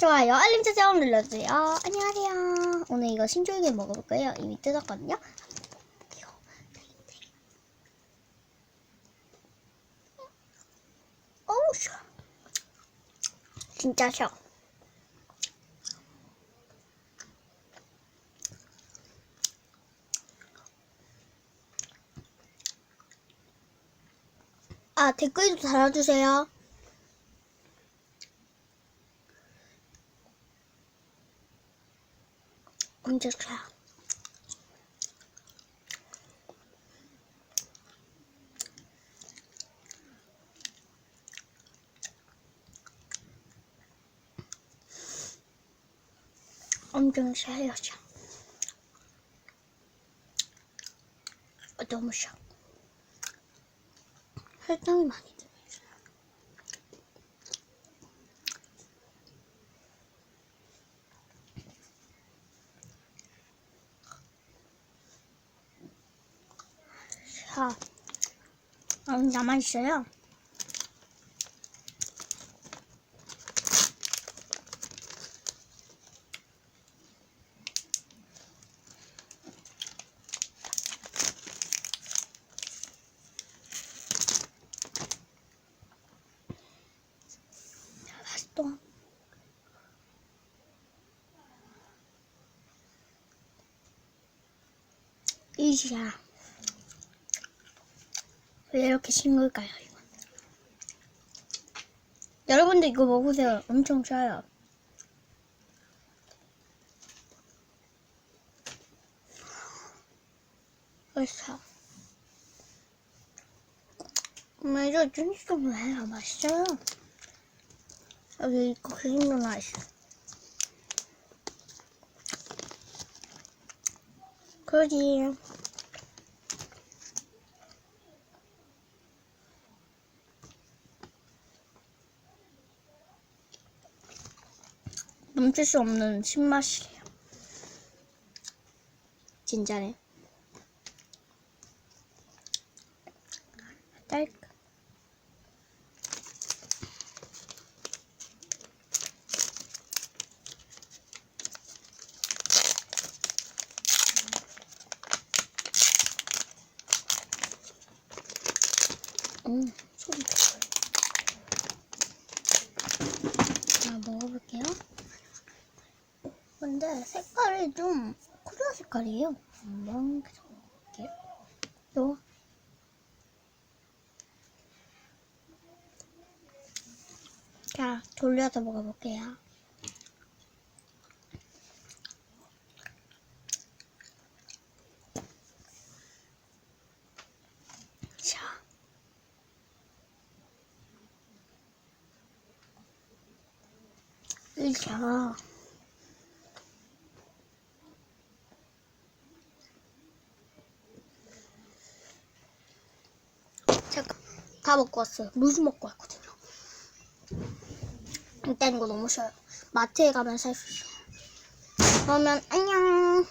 좋아요, 알림 설정 눌러주세요. 안녕하세요. 오늘 이거 신조개 먹어볼 거예요. 이미 뜯었거든요. 어우, 셔. 진짜 셔. 아, 댓글도 달아주세요. 엄청 셔. 엄청 셔요, 셔. 어, 너무 셔. 설탕이 많이 자, 아, 남아있어요. 맛있다. 이지야. 왜 이렇게 싱거울까요, 이거? 여러분들 이거 먹으세요. 엄청 짜요. 맛있어. 엄마 이거 진짜 해요. 맛있어요. 여기 이거 그림도 맛있어. 그지. 멈출 수 없는 신맛이에요. 진짜네. 딸. 음, 소리. 자, 먹어볼게요. 근데 색깔이 좀 코리아 색깔이에요. 한번 계속 먹어볼게요. 또. 자, 돌려서 먹어볼게요. 자. 자. 다 먹고 왔어요. 무슨 먹고 왔거든요. 일단 이거 너무 쉬워요. 마트에 가면 살 수 있어요. 그러면 안녕.